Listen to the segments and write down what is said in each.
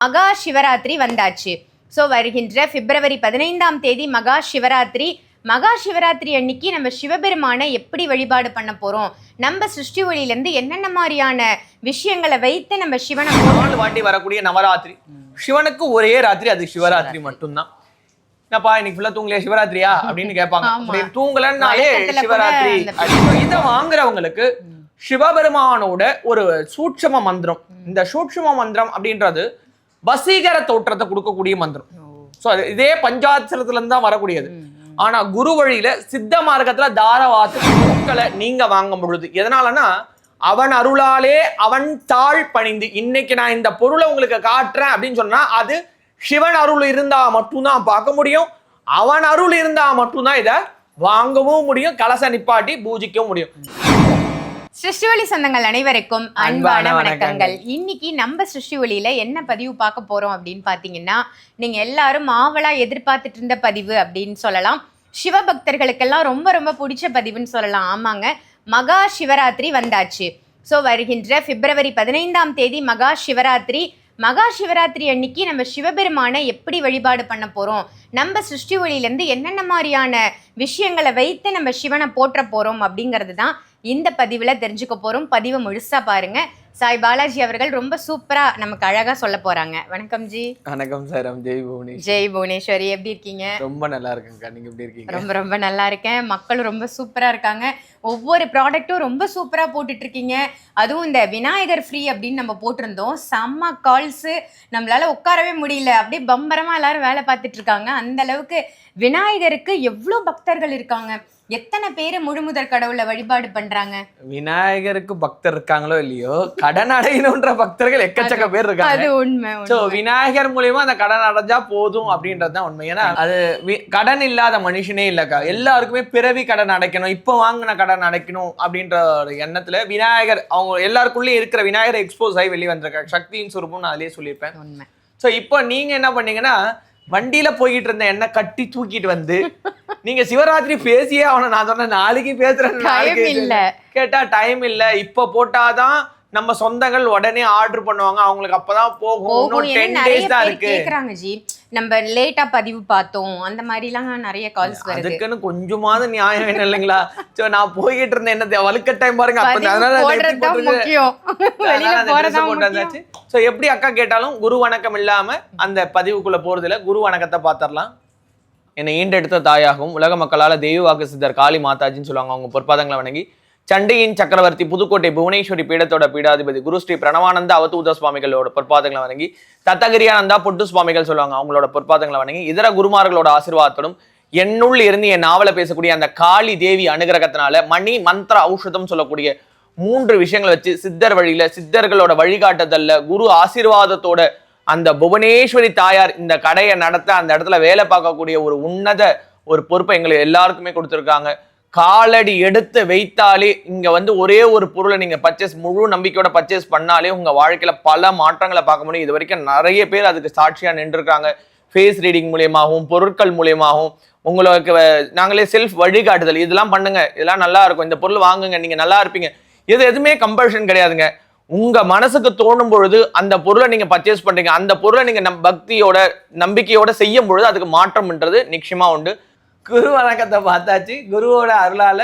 மகா சிவராத்திரி வந்தாச்சு. ஸோ வருகின்ற பிப்ரவரி பதினைந்தாம் தேதி மகா சிவராத்திரி. மகா சிவராத்திரி அன்னைக்கு நம்ம சிவபெருமானை எப்படி வழிபாடு பண்ண போறோம்? நம்ம சிருஷ்டி ஒளியிலேருந்து என்னென்ன மாதிரியான விஷயங்களை வைத்து நம்ம சிவனை நாலு வாட்டி வரக்கூடிய நவராத்திரி. சிவனுக்கு ஒரே ராத்திரி அது சிவராத்திரி மட்டும்தான். என்னப்பா இன்னைக்கு ஃபுல்லா தூங்கலையா? சிவராத்திரியா? அப்படின்னு கேட்பாங்க. தூங்கலன்னாலே சிவராத்திரி. இதை வாங்குறவங்களுக்கு சிவபெருமானோட ஒரு சூட்சம மந்திரம். இந்த சூட்சம மந்திரம் அப்படின்றது வசீகர தோற்றத்தை கொடுக்கக்கூடிய மந்திரம். ஸோ இதே பஞ்சாட்சரத்துல இருந்து தான் வரக்கூடியது. ஆனா குரு வழியில சித்த மார்க்கத்துல தாரவாத்து பூக்களை நீங்க வாங்க பொழுது எதனாலனா அவன் அருளாலே அவன் தாழ் பணிந்து இன்னைக்கு நான் இந்த பொருளை உங்களுக்கு காட்டுறேன் அப்படின்னு சொன்னா அது சிவன் அருள் இருந்தா மட்டும்தான் பார்க்க முடியும். அவன் அருள் இருந்தா மட்டும்தான் இதை வாங்கவும் முடியும் கலச நிப்பாட்டி பூஜிக்கவும் முடியும். சிருஷ்டி ஒளி சொந்தங்கள் அனைவருக்கும் அன்பான வணக்கங்கள். இன்னைக்கு நம்ம சிருஷ்டி ஒளியில என்ன பதிவு பார்க்க போறோம் அப்படின்னு பாத்தீங்கன்னா நீங்க எல்லாரும் ஆவலா எதிர்பார்த்துட்டு இருந்த பதிவு அப்படின்னு சொல்லலாம். சிவபக்தர்களுக்கெல்லாம் ரொம்ப ரொம்ப பிடிச்ச பதிவுன்னு சொல்லலாம். ஆமாங்க. மகா சிவராத்திரி வந்தாச்சு. ஸோ வருகின்ற பிப்ரவரி பதினைந்தாம் தேதி மகா சிவராத்திரி. மகா சிவராத்திரி அன்னைக்கு நம்ம சிவபெருமானை எப்படி வழிபாடு பண்ண போறோம்? நம்ம சிருஷ்டி ஒளியிலேருந்து என்னென்ன மாதிரியான விஷயங்களை வைத்து நம்ம சிவனை போற்ற போறோம் அப்படிங்கிறது தான் இந்த பதிவில் தெரிஞ்சுக்க போறோம். பதிவை முழுசா பாருங்க. சாய் பாலாஜி அவர்கள் ரொம்ப சூப்பரா நமக்கு அழகா சொல்ல போறாங்க. வணக்கம் ஜி. வணக்கம் சார். ஜெய் புவனேஷ் ஜெய் புவனேஸ்வரி எப்படி இருக்கீங்க? ரொம்ப நல்லா இருக்குங்கக்கா நீங்க எப்படி இருக்கீங்க? ரொம்ப ரொம்ப நல்லா இருக்கேன். மக்களும் ரொம்ப சூப்பரா இருக்காங்க. ஒவ்வொரு ப்ராடக்ட்டும் ரொம்ப சூப்பரா போட்டுட்டு இருக்கீங்க அதுவும் இந்த விநாயகர் ஃப்ரீ அப்படின்னு நம்ம போட்டிருந்தோம். செம்ம கால்ஸ் நம்மளால உட்காரவே முடியல. அப்படியே பம்பரமா எல்லாரும் வேலை பார்த்துட்டு இருக்காங்க அந்த அளவுக்கு விநாயகருக்கு எவ்வளோ பக்தர்கள் இருக்காங்க? எத்தனை பேர் முழுமுதற் கடவுளை வழிபாடு பண்றாங்க? விநாயகருக்கு பக்தர் இருக்காங்களோ இல்லையோ கடன் அடையணுன்ற பக்தர்கள் எக்கச்சக்க பேர் அது இருக்காங்க உண்மை சோ உண்மை. விநாயகர் மூலியமா அந்த கடன் அடைஞ்சா போதும் அப்படின்றது தான் உண்மை. ஏன்னா அது கடன் இல்லாத மனுஷனே இல்லக்கா. எல்லாருக்குமே பிறவி கடன் அடைக்கணும். இப்போ வாங்கின கடன் அடைக்கணும் அப்படின்ற ஒரு எண்ணத்துல விநாயகர் அவங்க எல்லாருக்குள்ளேயும் இருக்கிற விநாயகர் எக்ஸ்போஸ் ஆகி வெளியே வந்திருக்காங்க சக்தியின் சுரூபம் நான் அதிலே சொல்லியிருப்பேன். ஸோ இப்போ நீங்க என்ன பண்ணீங்கன்னா வண்டியில போய்கிட்டு இருந்த எண்ணெய் கட்டி தூக்கிட்டு வந்து நீங்க சிவராத்திரி பேசியே அவனை நான் சொன்னேன் நாளைக்கு பேசுறேன் கேட்டா டைம் இல்ல. இப்ப போட்டாதான் நம்ம சொந்தங்கள் உடனே ஆர்டர் பண்ணுவாங்க. அவங்களுக்கு அப்பதான் போகும். இன்னும் டென் டேஸ் தான் இருக்கு. கேக்குறாங்க ஜி. நம்ம லேட்டா பதிவு பார்த்தோம். அந்த மாதிரிலாம் நிறைய கால்ஸ் வருது. அதுக்குன்னு கொஞ்சமாவது நியாயம் வேணும் இல்லைங்களா? சோ நான் போய்கிட்டு இருந்தேன். என்ன வலுக்க டைம் பாருங்க. அப்ப அதனால. முக்கியம். வெளியில போறதா சோ எப்படி அக்கா கேட்டாலும் குரு வணக்கம் இல்லாம அந்த பதிவுக்குள்ள போறதுல குரு வணக்கத்தை பாத்திரலாம் என்னை ஈண்டெடுத்த தாயாகவும் உலக மக்களால தெய்வ வாக்கு சித்தர் காளி மாதாஜின்னு சொல்லுவாங்க. அவங்க பொற்பாதங்களை வணங்கி சண்டையின் சக்கரவர்த்தி புதுக்கோட்டை புவனேஸ்வரி பீடத்தோட பீடாதிபதி குரு ஸ்ரீ பிரணவானந்த அவதூத சுவாமிகளோட பொற்பாதங்களை வணங்கி தத்தகிரியானந்தா பொட்டு சுவாமிகள் சொல்லுவாங்க அவங்களோட பொற்பாதங்களை வணங்கி இதர குருமார்களோட ஆசீர்வாதத்தோடும் என்னுள் இருந்து என் நாவலை பேசக்கூடிய அந்த காளி தேவி அனுகிரகத்தினால மணி மந்திர ஔஷதம் சொல்லக்கூடிய மூன்று விஷயங்களை வச்சு சித்தர் வழியில சித்தர்களோட வழிகாட்டுதல்ல குரு ஆசீர்வாதத்தோட அந்த புவனேஸ்வரி தாயார் இந்த கடையை நடத்த அந்த இடத்துல வேலை பார்க்கக்கூடிய ஒரு உன்னத ஒரு பொறுப்பை எங்களுக்கு எல்லாருக்குமே கொடுத்துருக்காங்க. காலடி எடுத்து வைத்தாலே இங்கே வந்து ஒரே ஒரு பொருளை நீங்கள் பர்ச்சேஸ் முழு நம்பிக்கையோட பர்ச்சேஸ் பண்ணாலே உங்கள் வாழ்க்கையில் பல மாற்றங்களை பார்க்க முடியும். இது வரைக்கும் நிறைய பேர் அதுக்கு சாட்சியாக நின்றுருக்காங்க. ஃபேஸ் ரீடிங் மூலியமாகவும் பொருட்கள் மூலியமாகவும் உங்களுக்கு நாங்களே செல்ஃப் வழிகாட்டுதல். இதெல்லாம் பண்ணுங்க. இதெல்லாம் நல்லா இருக்கும். இந்த பொருள் வாங்குங்க. நீங்கள் நல்லா இருப்பீங்க. இது எதுவுமே கம்பல்ஷன் கிடையாதுங்க. உங்க மனசுக்கு தோணும் பொழுது அந்த பொருளை நீங்க பர்ச்சேஸ் பண்றீங்க. அந்த பொருளை நீங்க நம் பக்தியோட நம்பிக்கையோட செய்யும் பொழுது அதுக்கு மாற்றம்ன்றது நிச்சயமா உண்டு. குரு வணக்கத்தை பார்த்தாச்சு. குருவோட அருளால.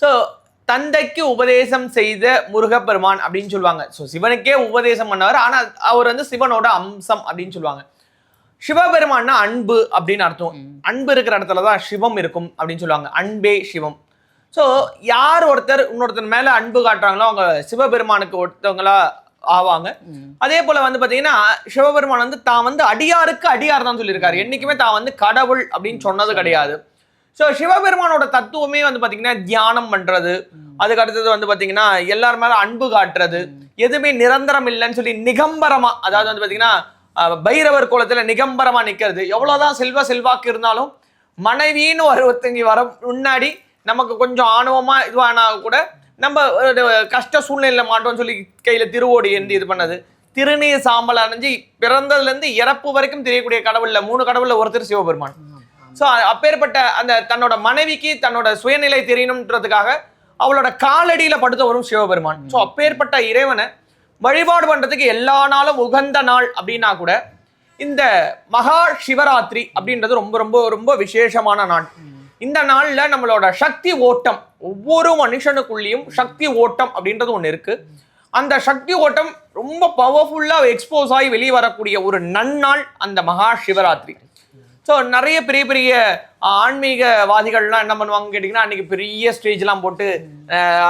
ஸோ தந்தைக்கு உபதேசம் செய்த முருகப்பெருமான் அப்படின்னு சொல்லுவாங்க. ஸோ சிவனுக்கே உபதேசம் பண்ணவர். ஆனா அவர் வந்து சிவனோட அம்சம் அப்படின்னு சொல்லுவாங்க. சிவபெருமான்னா அன்பு அப்படின்னு அர்த்தம். அன்பு இருக்கிற இடத்துல தான் சிவம் இருக்கும் அப்படின்னு சொல்லுவாங்க. அன்பே சிவம். ஸோ யார் ஒருத்தர் இன்னொருத்தர் மேல அன்பு காட்டுறாங்களோ அவங்க சிவபெருமானுக்கு ஒருத்தவங்களா ஆவாங்க. அதே போல வந்து பாத்தீங்கன்னா சிவபெருமான் வந்து தான் வந்து அடியாருக்கு அடியார் தான் சொல்லியிருக்காரு. என்னைக்குமே தான் வந்து கடவுள் அப்படின்னு சொன்னது கிடையாது. ஸோ சிவபெருமானோட தத்துவமே வந்து பாத்தீங்கன்னா தியானம் பண்றது. அதுக்கு அடுத்தது வந்து பாத்தீங்கன்னா எல்லார் மேல அன்பு காட்டுறது. எதுவுமே நிரந்தரம் இல்லைன்னு சொல்லி நிகம்பரமா அதாவது வந்து பாத்தீங்கன்னா அஹ், பைரவர் கோலத்துல நிகம்பரமா நிக்கிறது. எவ்வளவுதான் செல்வ செல்வாக்கு இருந்தாலும் மனைவின்னு ஒருத்தங்க வர முன்னாடி நமக்கு கொஞ்சம் ஆணவமா இதுவானா கூட நம்ம கஷ்ட சூழ்நிலையில மாட்டோம்னு சொல்லி கையில திருவோடி ஏந்தி இது பண்ணது. திருநீர் சாம்பல் அணிஞ்சு பிறந்ததுல இருந்து இறப்பு வரைக்கும் தெரியக்கூடிய கடவுள்ல மூணு கடவுள்ல ஒருத்தர் சிவபெருமான். ஸோ அப்பேற்பட்ட அந்த தன்னோட மனைவிக்கு தன்னோட சுயநிலை தெரியணுன்றதுக்காக அவளோட காலடியில் படுத்த வரும் சிவபெருமான். ஸோ அப்பேற்பட்ட இறைவனை வழிபாடு பண்ணுறதுக்கு எல்லா நாளும் உகந்த நாள் அப்படின்னா கூட இந்த மகா சிவராத்திரி அப்படின்றது ரொம்ப ரொம்ப ரொம்ப விசேஷமான நாள். இந்த நாளில் நம்மளோட சக்தி ஓட்டம் ஒவ்வொரு மனுஷனுக்குள்ளேயும் சக்தி ஓட்டம் அப்படின்றது ஒன்று இருக்குது அந்த சக்தி ஓட்டம் ரொம்ப பவர்ஃபுல்லாக எக்ஸ்போஸ் ஆகி வெளியே வரக்கூடிய ஒரு நன்னாள் அந்த மகா சிவராத்திரி. ஸோ நிறைய பெரிய பெரிய ஆன்மீகவாதிகள்லாம் என்ன பண்ணுவாங்க கேட்டிங்கன்னா அன்னைக்கு பெரிய ஸ்டேஜ்லாம் போட்டு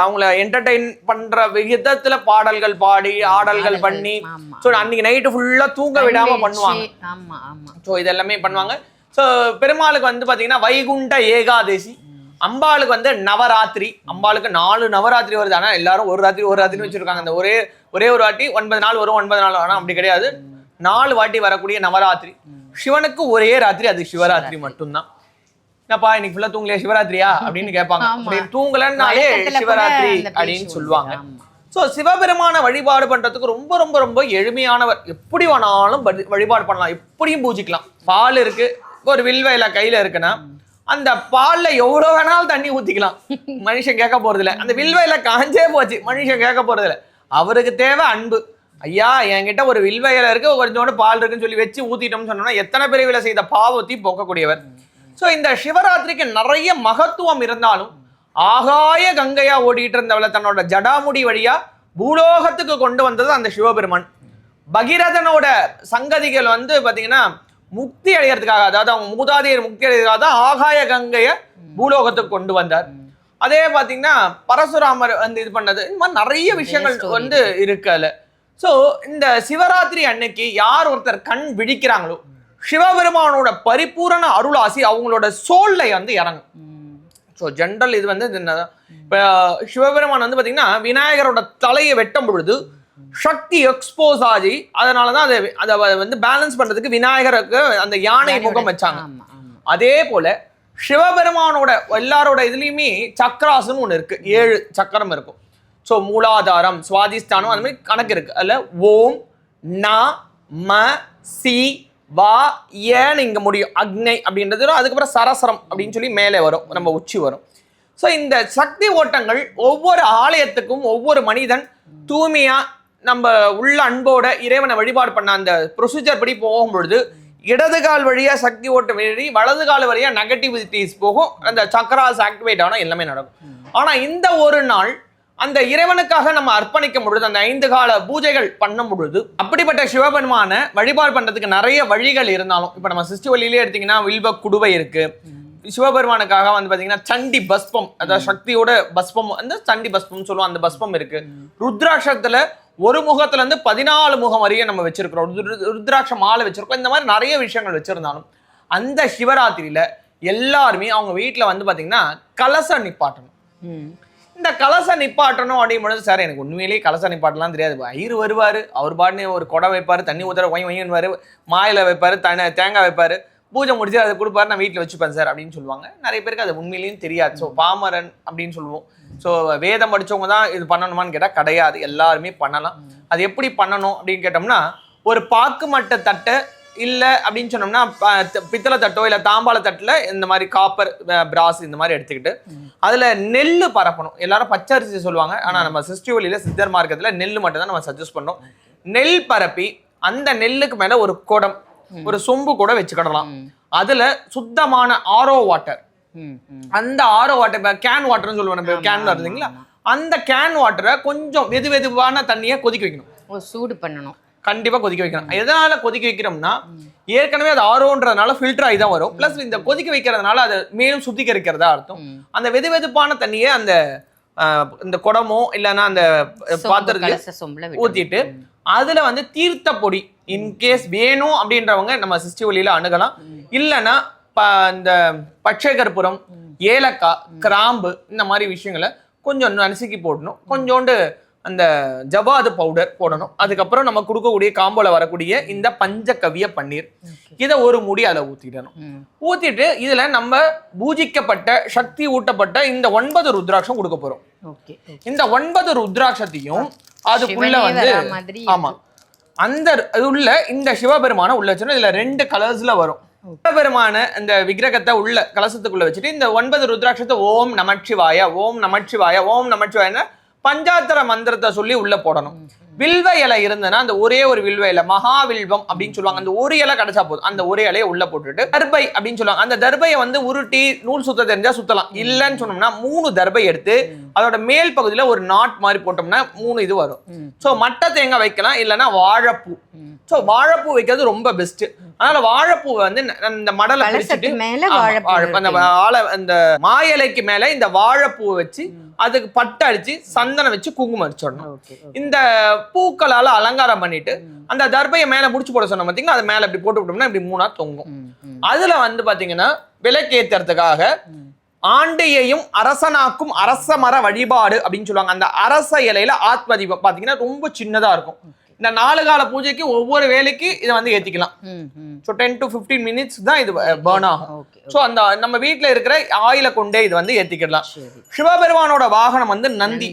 அவங்கள என்டர்டெயின் பண்ற விதத்துல பாடல்கள் பாடி ஆடல்கள் பண்ணி. ஸோ அன்னைக்கு நைட்டு ஃபுல்லா தூங்க விடாம பண்ணுவாங்க. ஸோ இதெல்லாமே பண்ணுவாங்க. ஸோ பெருமாளுக்கு வந்து பார்த்தீங்கன்னா வைகுண்ட ஏகாதசி அம்பாளுக்கு வந்து நவராத்திரி. அம்பாளுக்கு நாலு நவராத்திரி வருது. ஆனால் எல்லாரும் ஒரு ராத்திரி ஒரு ராத்திரி வச்சிருக்காங்க. அந்த ஒரே ஒரே ஒரு வாட்டி ஒன்பது நாள் வரும் ஒன்பது நாள் ஆனால் அப்படி கிடையாது. நாலு வாட்டி வரக்கூடிய நவராத்திரி. சிவனுக்கு ஒரே ராத்திரி அது சிவராத்திரி மட்டும்தான். என்னப்பா இன்னைக்கு ஃபுல்லா தூங்கலையா? சிவராத்திரியா? அப்படின்னு கேட்பாங்க. அப்படி தூங்கலன்னாலே சிவராத்திரி அப்படின்னு. சொல்லுவாங்க. ஸோ சிவபெருமான வழிபாடு பண்றதுக்கு ரொம்ப ரொம்ப ரொம்ப எளிமையானவர். எப்படி வேணாலும் வழி- வழிபாடு பண்ணலாம். எப்படியும் பூஜிக்கலாம். பால் இருக்கு. ஒரு வில்வ இலை கையில இருக்குன்னா அந்த பால்ல எவ்வளவு வேணாலும் தண்ணி ஊத்திக்கலாம். மனுஷன் கேட்க போறது இல்ல அந்த வில்வ இலை காஞ்சே போச்சு. மனுஷன் கேட்க போறது இல்ல அவருக்கு தேவை அன்பு. ஐயா என்கிட்ட ஒரு வில்வ இலை இருக்கு கொஞ்சோண்டு பால் இருக்குன்னு சொல்லி வச்சு ஊத்திட்டோம்னு சொன்னோம்னா எத்தனை பிரிவில் செய்த பாவத்தை போக்கக்கூடியவர்? ஸோ இந்த சிவராத்திரிக்கு நிறைய மகத்துவம் இருந்தாலும் ஆகாய கங்கையா ஓடிட்டு இருந்தவளை தன்னோட ஜடாமுடி வழியா பூலோகத்துக்கு கொண்டு வந்தது அந்த சிவபெருமான். பகீரதனோட சங்கதிகள் வந்து பாத்தீங்கன்னா முக்தி அடையறதுக்காக அதாவது அவங்க மூதாதையர் முக்தி அடையறதுக்காக தான் ஆகாய கங்கைய பூலோகத்துக்கு கொண்டு வந்தார். அதே பாத்தீங்கன்னா பரசுராமர் வந்து இது பண்ணது. இந்த மாதிரி நிறைய விஷயங்கள் வந்து இருக்கு அதுல. ஸோ இந்த சிவராத்திரி அன்னைக்கு யார் ஒருத்தர் கண் விழிக்கிறாங்களோ சிவபெருமானோட பரிபூரண அருளாசி அவங்களோட சோல்ல வந்து இறங்கும். ஸோ ஜென்ரல் இது வந்து இப்போ சிவபெருமான் வந்து பார்த்தீங்கன்னா விநாயகரோட தலையை வெட்டும் பொழுது சக்தி எக்ஸ்போஸ் ஆகி அதனால தான் அதை அதை வந்து பேலன்ஸ் பண்றதுக்கு விநாயகருக்கு அந்த யானை முகம் வச்சாங்க. அதே போல சிவபெருமானோட எல்லாரோட இதுலயுமே சக்கராசனம் ஒன்று இருக்கு. ஏழு சக்கரம் இருக்கும். ஸோ மூலாதாரம் சுவாதிஷ்டானம் அந்த மாதிரி கணக்கு இருக்கு. அதில் ஓம் ந ம சி வா ஏன்னு இங்கே முடியும். அக்னை அப்படின்றது வரும். அதுக்கப்புறம் சரசரம் அப்படின்னு சொல்லி மேலே வரும். நம்ம உச்சி வரும். ஸோ இந்த சக்தி ஓட்டங்கள் ஒவ்வொரு ஆலயத்துக்கும் ஒவ்வொரு மனிதன் தூய்மையாக நம்ம உள்ள அன்போட இறைவனை வழிபாடு பண்ண அந்த ப்ரொசீஜர் படி போகும் பொழுது இடது கால் வழியாக சக்தி ஓட்டம் வழி வலது கால் வழியாக நெகட்டிவிட்டிஸ் போகும். அந்த சக்கராஸ் ஆக்டிவேட் ஆனால் எல்லாமே நடக்கும். ஆனால் இந்த ஒரு நாள் அந்த இறைவனுக்காக நம்ம அர்ப்பணிக்கும் பொழுது அந்த ஐந்து கால பூஜைகள் பண்ணும் பொழுது அப்படிப்பட்ட சிவபெருமான வழிபாடு பண்றதுக்கு நிறைய வழிகள் இருந்தாலும் இப்ப நம்ம சிஸ்டி வழியிலே எடுத்தீங்கன்னா வில்வ குடுவை இருக்கு. சிவபெருமானுக்காக வந்து பாத்தீங்கன்னா சண்டி பஸ்பம் அதாவது சக்தியோட பஸ்பம் வந்து சண்டி பஸ்பம் சொல்லுவோம் அந்த பஸ்பம் இருக்கு. ருத்ராட்சத்துல ஒரு முகத்துல இருந்து பதினாலு முகம் வரையும் நம்ம வச்சிருக்கிறோம். ருத்ர- ருத்ராட்ச மாலை வச்சிருக்கோம் இந்த மாதிரி நிறைய விஷயங்கள் வச்சிருந்தாலும் அந்த சிவராத்திரியில எல்லாருமே அவங்க வீட்டுல வந்து பாத்தீங்கன்னா கலச நிப்பாட்டணும். இந்த கலச நிப்பாட்டணும் அப்படின் பொழுது சார் எனக்கு உண்மையிலேயே கலச நிப்பாட்டலாம் தெரியாது. ஐயர் வருவாரு. அவர் பாட்டுன்னு ஒரு குடம் வைப்பாரு. தண்ணி ஊத்துற ஒய் ஒய்யன்வாரு மாயில வைப்பாரு. தன தேங்காய் வைப்பாரு. பூஜை முடிச்சு அதை கொடுப்பாரு. நான் வீட்டில் வச்சுப்பேன் சார் அப்படின்னு சொல்லுவாங்க. நிறைய பேருக்கு அது உண்மையிலேயும் தெரியாது. ஸோ பாமரன் அப்படின்னு சொல்லுவோம். ஸோ வேதம் படிச்சவங்க தான் இது பண்ணணுமான்னு கேட்டால் கிடையாது. எல்லாருமே பண்ணலாம். அது எப்படி பண்ணணும் அப்படின்னு கேட்டோம்னா ஒரு பாக்கு மட்ட தட்டை இல்லை அப்படின்னு சொன்னோம்னா பித்தளை தட்டோ இல்லை தாம்பாள தட்டில் இந்த மாதிரி காப்பர் பிராஸ் இந்த மாதிரி எடுத்துக்கிட்டு அதில் நெல் பரப்பணும். எல்லாரும் பச்சரிசி சொல்லுவாங்க. ஆனால் நம்ம சிஸ்டிவலியில் சித்தர் மார்க்கத்தில் நெல் மட்டும் தான் நம்ம சஜஸ்ட் பண்ணோம். நெல் பரப்பி அந்த நெல்லுக்கு மேலே ஒரு குடம் ஒரு சொம்பு கூட வச்சுக்கிடலாம். அதுல சுத்தமான ஆரோ வாட்டர். அந்த ஆரோ வாட்டர் கேன் வாட்டர்னு சொல்லுவோம் நம்ம கேன்ல இருந்தீங்களா அந்த கேன் வாட்டரை கொஞ்சம் வெது வெதுவான தண்ணியை கொதிக்க வைக்கணும். சூடு பண்ணணும். கண்டிப்பா கொதிக்க வைக்கணும். எதனால கொதிக்க வைக்கிறோம்னா ஏற்கனவே அது ஆரோன்றதுனால ஃபில்டர் ஆகி தான் வரும். ப்ளஸ் இந்த கொதிக்க வைக்கிறதுனால அதை மேலும் சுத்திகரிக்கிறதா அர்த்தம். அந்த வெது வெதுப்பான தண்ணியை அந்த இந்த குடமோ இல்லைன்னா அந்த விடணும். ஊத்திட்டு அதுல வந்து தீர்த்த பொடி இன்கேஸ் வேணும் அப்படின்றவங்க நம்ம சிஸ்டி வழியில அணுகலாம் இல்லைன்னா இந்த பச்சை கற்பூரம் ஏலக்காய் கிராம்பு இந்த மாதிரி விஷயங்களை கொஞ்சம் நசுக்கி போடணும். கொஞ்சோண்டு அந்த ஜவாது பவுடர் போடணும். அதுக்கப்புறம் நம்ம கொடுக்கக்கூடிய காம்போல வரக்கூடிய இந்த பஞ்சகவிய பன்னீர். இதை ஒரு முடி அதில் ஊத்திடணும். ம். ஊத்திட்டு இதுல நம்ம பூஜிக்கப்பட்ட சக்தி ஊட்டப்பட்ட இந்த ஒன்பது ருத்ராட்சம் கொடுக்க போறோம். இந்த ஒன்பது ருத்ராட்சத்தையும் அதுக்குள்ள வந்து ஆமா. அந்த உள்ள இந்த சிவபெருமான உள்ள வச்சோன்னா இதுல ரெண்டு கலர்ஸ்ல வரும். சிவபெருமான இந்த விக்கிரகத்தை உள்ள கலசத்துக்குள்ள வச்சுட்டு இந்த ஒன்பது ருத்ராட்சத்தை ஓம் நமச்சிவாய ஓம் நமச்சிவாய ஓம் நமச்சிவாயன்னு பஞ்சாத்தர மந்திரத்தை சொல்லி உள்ள போடணும். வில்வ இலை இருந்ததுன்னா அந்த ஒரே ஒரு வில்வ இலை மகாவில்வம் அப்படின்னு சொல்லுவாங்க. அந்த ஒரு இலை கிடைச்சா போதும். அந்த ஒரு இலையை உள்ள போட்டுட்டு தர்பை அப்படின்னு சொல்லுவாங்க. அந்த தர்பையை வந்து உருட்டி நூல் சுத்த தெரிஞ்சா சுத்தலாம். இல்லைன்னு சொன்னோம்னா மூணு தர்பை எடுத்து அதோட மேல் பகுதியில ஒரு நாட் மாதிரி போட்டோம்னா மூணு இது வரும். சோ மட்ட தேங்காய் வைக்கலாம். இல்லைன்னா வாழைப்பூ. சோ வாழைப்பூ வைக்கிறது ரொம்ப பெஸ்ட் அதனால வாழைப்பூ வந்து இந்த மடலை வாழைப்பூ. அந்த. ஆளை அந்த மாயலைக்கு மேல இந்த வாழைப்பூ வச்சு அதுக்கு பட்டு அடிச்சு சந்தனம் வச்சு குங்குமம் அடிச்சிடணும் இந்த பூக்களால அலங்காரம் பண்ணிட்டு அந்த தர்பையை மேல முடிச்சு போட சொன்ன பாத்தீங்கன்னா அது மேல இப்படி போட்டு விட்டோம்னா இப்படி மூணா தொங்கும். அதுல வந்து பாத்தீங்கன்னா விளக்கேத்துறதுக்காக ம். ஆண்டையையும் அரசனாக்கும் அரச மர வழிபாடு அப்படின்னு சொல்லுவாங்க. அந்த அரச இலையில ஆத்ம தீபம் பாத்தீங்கன்னா ரொம்ப சின்னதா இருக்கும். இந்த நாலு கால பூஜைக்கு ஒவ்வொரு வேலைக்கு இதை வந்து ஏத்திக்கலாம். ம், ம். So ten to fifteen minutes தான் இது பேர்ன் ஆகும். ஸோ அந்த நம்ம வீட்ல இருக்கிற ஆயில கொண்டே இது வந்து ஏத்திக்கிடலாம். சரி. சிவபெருமானோட வாகனம் வந்து நந்தி.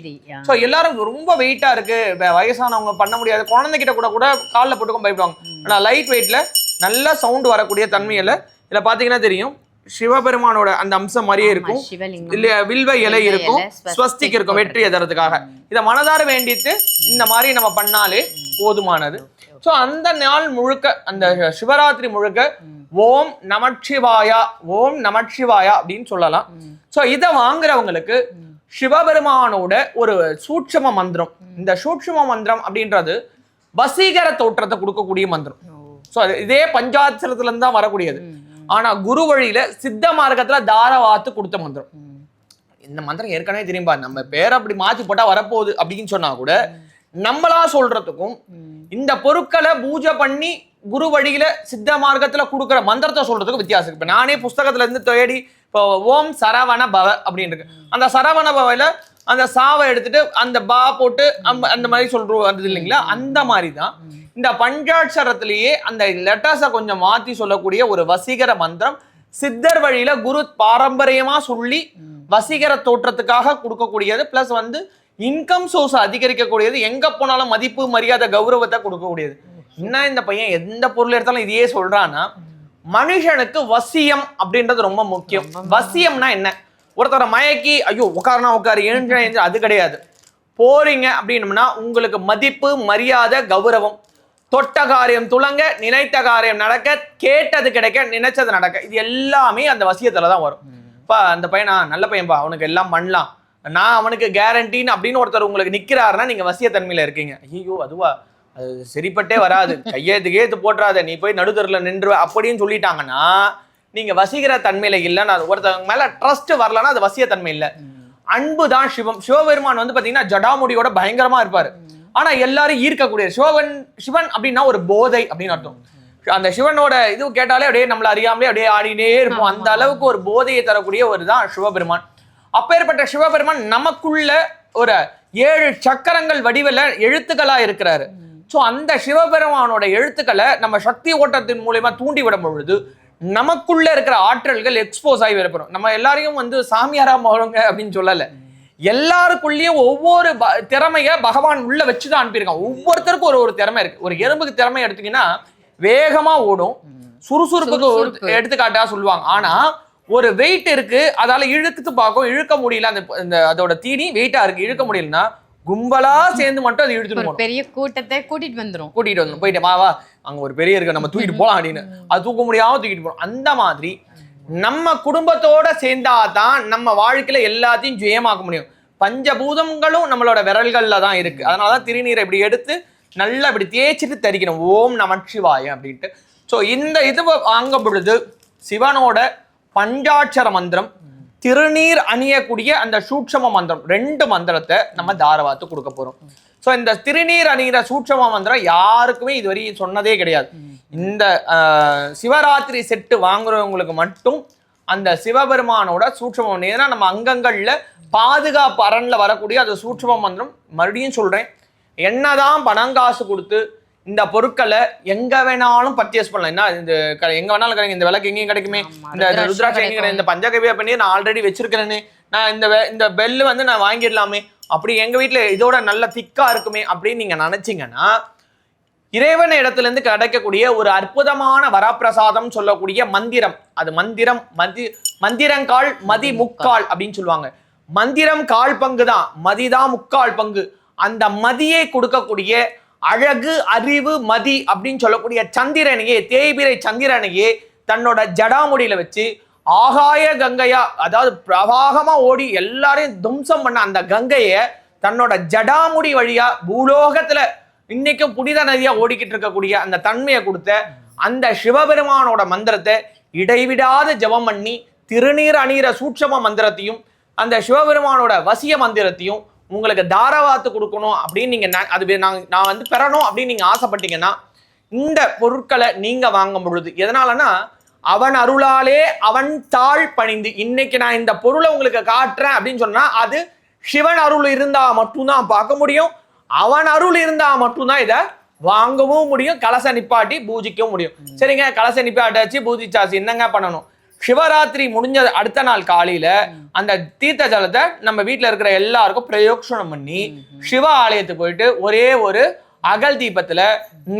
ஸோ எல்லாரும் ரொம்ப வெயிட்டா இருக்கு. வயசானவங்க பண்ண முடியாது. குழந்தைகிட்ட கூட கூட காலில் போட்டுக்கும் பயப்படுவாங்க. ஆனா லைட் வெயிட்ல நல்ல சவுண்ட் வரக்கூடிய தன்மையில இதுல பாத்தீங்கன்னா தெரியும். சிவபெருமானோட அந்த அம்சம் மாதிரியே இருக்கும். சிவலிங்கம். இல்ல வில்வ இலை இருக்கும் இலை, ஸ்வஸ்திக் ஸ்வஸ்திக் இருக்கும் வெற்றி எதறதுக்காக இதை மனதார வேண்டிட்டு இந்த மாதிரி நம்ம பண்ணாலே போதுமானது. சோ அந்த நாள் முழுக்க அந்த சிவராத்திரி முழுக்க ஓம் நமச்சிவாயா ஓம் நமச்சிவாயா அப்படின்னு சொல்லலாம். சோ இதை வாங்குறவங்களுக்கு சிவபெருமானோட ஒரு சூட்சம மந்திரம். இந்த சூட்சம மந்திரம் அப்படின்றது வசீகர தோற்றத்தை கொடுக்கக்கூடிய மந்திரம். அது இதே பஞ்சாட்சரத்துல இருந்து தான் வரக்கூடியது. ஆனா குரு வழியில சித்த மார்க்கத்துல தாரவாத்து கொடுத்த மந்திரம். இந்த மந்திரம் ஏற்கனவே தெரியும்பா நம்ம பேரை அப்படி மாத்தி போட்டா வரப்போகுது அப்படின்னு சொன்னா கூட நம்மளா சொல்றதுக்கும் இந்த பொருட்களை பூஜை பண்ணி குரு வழியில சித்த மார்க்கத்துல கொடுக்குற மந்திரத்தை சொல்றதுக்கு வித்தியாசம் இப்போ இப்ப நானே புஸ்தகத்துல இருந்து தேடி இப்போ ஓம் சரவண பவ அப்படின்னு இருக்கு. அந்த சரவண பவையில அந்த சாவை எடுத்துட்டு அந்த பா போட்டு அம்- அந்த மாதிரி சொல்றோம் இல்லைங்களா? அந்த மாதிரி தான். இந்த பஞ்சாட்சரத்திலேயே அந்த லெட்டர்ஸை கொஞ்சம் மாத்தி சொல்லக்கூடிய ஒரு வசீகர மந்திரம் சித்தர் வழியில குரு பாரம்பரியமா சொல்லி வசீகர தோற்றத்துக்காக கொடுக்கக்கூடியது பிளஸ் வந்து இன்கம் சோர்ஸ் அதிகரிக்கக்கூடியது எங்க போனாலும் மதிப்பு மரியாதை கௌரவத்தை கொடுக்கக்கூடியது. என்ன இந்த பையன் எந்த பொருள் எடுத்தாலும் இதையே சொல்றான்னா மனுஷனுக்கு வசியம் அப்படின்றது ரொம்ப முக்கியம். வசியம்னா என்ன? ஒருத்தரை மயக்கி ஐயோ உட்காருனா உட்காரு எழுஞ்சா அது கிடையாது. போறீங்க அப்படின்னம்னா உங்களுக்கு மதிப்பு மரியாதை கௌரவம். தொட்ட காரியம் துளங்க நினைத்த காரியம் நடக்க கேட்டது கிடைக்க நினைச்சது நடக்க. இது எல்லாமே அந்த வசியத்துல தான் வரும். பா அந்த பையனா நல்ல பையன்பா அவனுக்கு எல்லாம் பண்ணலாம் நான் அவனுக்கு கேரண்டின்னு அப்படின்னு ஒருத்தர் உங்களுக்கு நிக்கிறாருன்னா நீங்க வசியத்தன்மையில இருக்கீங்க. ஐயோ அதுவா? அது சரிப்பட்டே வராது. கையெழுத்து கேத்து போட்டுறாத நீ போய் நடுத்தரில் நின்றுவ அப்படின்னு சொல்லிட்டாங்கன்னா நீங்க வசீகர தன்மையில இல்லைன்னா ஒருத்தவங்க மேல ட்ரஸ்ட் வரலன்னா அது வசிய தன்மை இல்ல. அன்பு தான் சிவம். சிவபெருமான் வந்து பாத்தீங்கன்னா ஜடாமுடியோட பயங்கரமா இருப்பாரு. ஆனா எல்லாரும் ஈர்க்கக்கூடிய சிவன் சிவன் அப்படின்னா ஒரு போதை அப்படின்னு அர்த்தம். அந்த சிவனோட இது கேட்டாலே அப்படியே நம்மள அறியாமலே அப்படியே ஆடினே இருப்போம். அந்த அளவுக்கு ஒரு போதையை தரக்கூடிய ஒரு தான் சிவபெருமான். அப்பேற்பட்ட சிவபெருமான் நமக்குள்ள ஒரு ஏழு சக்கரங்கள் வடிவில எழுத்துக்களா இருக்கிறாரு. சோ அந்த சிவபெருமானோட எழுத்துக்களை நம்ம சக்தி ஓட்டத்தின் மூலியமா தூண்டி விடும் பொழுது நமக்குள்ள இருக்கிற ஆற்றல்கள் எக்ஸ்போஸ் ஆகி வரப்படும் நம்ம எல்லாரையும் வந்து சாமியாரா மாறுங்க அப்படின்னு சொல்லல. எல்லாருக்குள்ளேயும் ஒவ்வொரு திறமைய பகவான் உள்ள வச்சுதான் அனுப்பியிருக்கான். ஒவ்வொருத்தருக்கும் ஒரு ஒரு திறமை இருக்கு. ஒரு எறும்புக்கு திறமை எடுத்தீங்கன்னா வேகமா ஓடும். சுறுசுறுப்புக்கு ஒரு. எடுத்துக்காட்டா சொல்லுவாங்க. ஆனா ஒரு வெயிட் இருக்கு அதால இழுத்து பார்க்கும். இழுக்க முடியல அந்த அதோட தீனி வெயிட்டா இருக்கு. இழுக்க முடியலன்னா கும்பலா சேர்ந்து மட்டும் அது இழுத்துட்டு பெரிய கூட்டத்தை கூட்டிட்டு வந்துரும். கூட்டிட்டு வந்து போயிட்டு வா வா. அங்க ஒரு பெரிய இருக்கு. நம்ம தூக்கிட்டு போலாம் அப்படின்னு. அது தூக்க முடியாம தூக்கிட்டு போறோம் அந்த மாதிரி நம்ம குடும்பத்தோட சேர்ந்தாதான் நம்ம வாழ்க்கையில எல்லாத்தையும் ஜெயமாக்க முடியும். பஞ்சபூதங்களும் நம்மளோட விரல்கள்ல தான் இருக்கு. அதனாலதான் திருநீரை இப்படி எடுத்து நல்லா இப்படி தேய்ச்சிட்டு தரிக்கணும். ஓம் நமச்சிவாய அப்படின்ட்டு. ஸோ இந்த இது வாங்கும் பொழுது சிவனோட பஞ்சாட்சர மந்திரம் திருநீர் அணியக்கூடிய அந்த சூட்சம மந்திரம் ரெண்டு மந்திரத்தை நம்ம தாரவாத்து கொடுக்க போறோம். ஸோ இந்த திருநீர் அணிகிற சூட்சம மந்திரம் யாருக்குமே இதுவரையும் சொன்னதே கிடையாது. இந்த சிவராத்திரி செட்டு வாங்குறவங்களுக்கு மட்டும் அந்த சிவபெருமானோட சூட்சம மந்திரம். ஏன்னா நம்ம அங்கங்கள்ல பாதுகாப்பு அரண்ல வரக்கூடிய அந்த சூட்சம மந்திரம் மறுபடியும் சொல்றேன். என்னதான் பணம் காசு கொடுத்து இந்த பொருட்களை எங்க வேணாலும் பர்ச்சேஸ் பண்ணலாம். என்ன இந்த எங்க வேணாலும் கிடைக்கும். இந்த விலைக்கு எங்கேயும் கிடைக்குமே. இந்த எங்க கிடைக்கும்? இந்த பஞ்சகவியா பண்ணி நான் ஆல்ரெடி வச்சிருக்கிறேனே நான் இந்த இந்த பெல்லு வந்து நான் வாங்கிடலாமே. அப்படி எங்க வீட்ல இதோட நல்ல திக்கா இருக்குமே அப்படின்னு நீங்க நினைச்சீங்கன்னா இறைவன் இடத்துலேருந்து கிடைக்கக்கூடிய ஒரு அற்புதமான வரப்பிரசாதம் சொல்லக்கூடிய மந்திரம். அது மந்திரம் மதி மந்திரங்கால் மதி முக்கால் அப்படின்னு சொல்லுவாங்க. மந்திரம் கால் பங்கு தான். மதிதான் முக்கால் பங்கு. அந்த மதியை கொடுக்கக்கூடிய அழகு அறிவு மதி அப்படின்னு சொல்லக்கூடிய சந்திரனையே தேய்பிரை சந்திரனையே தன்னோட ஜடாமுடியில வச்சு ஆகாய கங்கையா அதாவது பிரவாகமா ஓடி எல்லாரையும் தும்சம் பண்ண அந்த கங்கைய தன்னோட ஜடாமுடி வழியா பூலோகத்துல இன்னைக்கும் புனித நதியா ஓடிக்கிட்டு இருக்கக்கூடிய அந்த தன்மையை கொடுத்த அந்த சிவபெருமானோட மந்திரத்தை இடைவிடாத ஜெபம் பண்ணி திருநீர் அணிகிற சூட்சம மந்திரத்தையும் அந்த சிவபெருமானோட வசிய மந்திரத்தையும் உங்களுக்கு தாரவாத்து கொடுக்கணும் அப்படின்னு நீங்க அது நான் நான் வந்து பெறணும் அப்படின்னு நீங்க ஆசைப்பட்டீங்கன்னா இந்த பொருட்களை நீங்க வாங்கும் பொழுது எதனாலனா அவன் அருளாலே அவன் தாழ் பணிந்து இன்னைக்கு நான் இந்த பொருளை உங்களுக்கு காட்டுறேன் அப்படின்னு சொன்னா அது சிவன் அருள் இருந்தா மட்டும்தான் பார்க்க முடியும். அவன் அருள் இருந்தா மட்டும்தான் இதை வாங்கவும் முடியும் கலச நிப்பாட்டி பூஜிக்கவும் முடியும். சரிங்க கலச நிப்பாட்டாச்சு பூஜிச்சாச்சு என்னங்க பண்ணணும்? சிவராத்திரி முடிஞ்ச அடுத்த நாள் காலையில அந்த தீர்த்த ஜலத்தை நம்ம வீட்ல இருக்கிற எல்லாருக்கும் பிரயோக்ஷனம் பண்ணி சிவ ஆலயத்துக்கு போயிட்டு ஒரே ஒரு அகல் தீபத்துல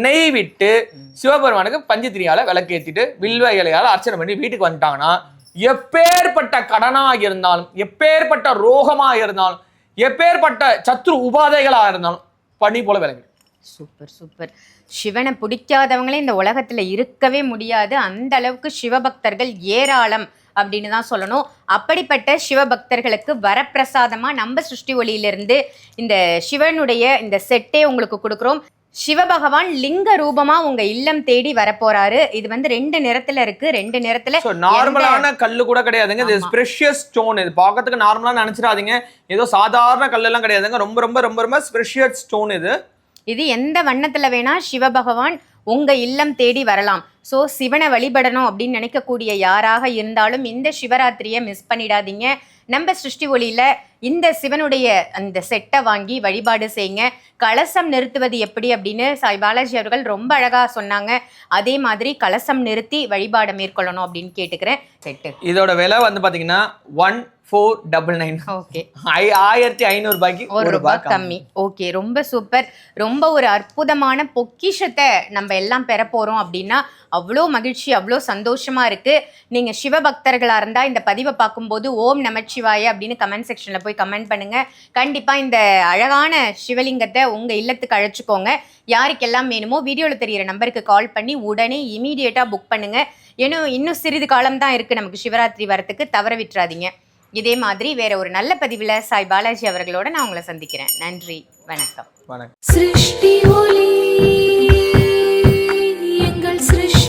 நெய் விட்டு சிவபெருமானுக்கு பஞ்சத்திரியால விளக்கேத்திட்டு வில்வ இலையால அர்ச்சனை பண்ணி வீட்டுக்கு வந்துட்டாங்கன்னா எப்பேற்பட்ட கடனாக இருந்தாலும் எப்பேற்பட்ட ரோகமா இருந்தாலும் எப்பேற்பட்ட சத்ரு உபாதைகளாக இருந்தாலும் பனி போல விளங்கு சூப்பர் சூப்பர். சிவனை பிடிக்காதவங்களே இந்த உலகத்துல இருக்கவே முடியாது. அந்த அளவுக்கு சிவபக்தர்கள் ஏராளம் அப்படின்னு தான் சொல்லணும். அப்படிப்பட்ட சிவபக்தர்களுக்கு வரப்பிரசாதமா நம்ம சிருஷ்டி ஒளியிலிருந்து இந்த சிவனுடைய இந்த செட்டே உங்களுக்கு கொடுக்குறோம். சிவபகவான் லிங்க ரூபமா உங்க இல்லம் தேடி வரப்போறாரு. இது வந்து ரெண்டு நிறத்துல இருக்கு. ரெண்டு நிறத்துல நார்மலான கல்லு கூட கிடையாதுங்க. இது ஆமா. ஸ்பெஷியஸ் ஸ்டோன் இது பார்க்கறதுக்கு நார்மலா நினைச்சிடாதீங்க. ஏதோ சாதாரண கல்லெல்லாம் கிடையாதுங்க. ரொம்ப ரொம்ப ரொம்ப ரொம்ப ஸ்பெஷியஸ் ஸ்டோன் இது. இது எந்த வண்ணத்துல வேணா சிவபகவான் உங்க இல்லம் தேடி வரலாம். ஸோ சிவனை வழிபடணும் அப்படின்னு நினைக்கக்கூடிய யாராக இருந்தாலும் இந்த சிவராத்திரியை மிஸ் பண்ணிடாதீங்க. நம்ம சிருஷ்டி ஒளியில இந்த சிவனுடைய அந்த செட்டை வாங்கி வழிபாடு செய்யுங்க. கலசம் நிறுத்துவது எப்படி அப்படின்னு சாய் பாலாஜி அவர்கள் ரொம்ப அழகா சொன்னாங்க. அதே மாதிரி கலசம் நிறுத்தி வழிபாடை மேற்கொள்ளணும் அப்படின்னு கேட்டுக்கிறேன். செட்டு. இதோட விலை வந்து பாத்தீங்கன்னா one four double nine okay. ஆயிரத்தி ஐநூறு ரூபாய்க்கு ஒரு ரூபாய் கம்மி. ஓகே ரொம்ப சூப்பர். ரொம்ப ஒரு அற்புதமான பொக்கிஷத்தை நம்ம எல்லாம் பெற போறோம் அப்படின்னா அவ்வளோ மகிழ்ச்சி அவ்வளோ சந்தோஷமா இருக்கு. நீங்க சிவபக்தர்களா இருந்தா இந்த பதிவை பார்க்கும்போது ஓம் நமச்சிவாய அப்படின்னு கமெண்ட் செக்ஷன்ல போய் போய் கமெண்ட் பண்ணுங்க. கண்டிப்பா இந்த அழகான சிவலிங்கத்தை உங்க இல்லத்துக்கு அழைச்சிக்கோங்க. யாருக்கெல்லாம் வேணுமோ வீடியோவில் தெரியிற நம்பருக்கு கால் பண்ணி உடனே இமீடியட்டாக புக் பண்ணுங்க. இன்னும் இன்னும் சிறிது காலம் தான் இருக்கு நமக்கு சிவராத்திரி வரத்துக்கு. தவற விட்டுறாதீங்க. இதே மாதிரி வேற ஒரு நல்ல பதிவில் சாய் பாலாஜி அவர்களோட நான் உங்களை சந்திக்கிறேன். நன்றி. வணக்கம். சிருஷ்டி எங்கள் சிருஷ்டி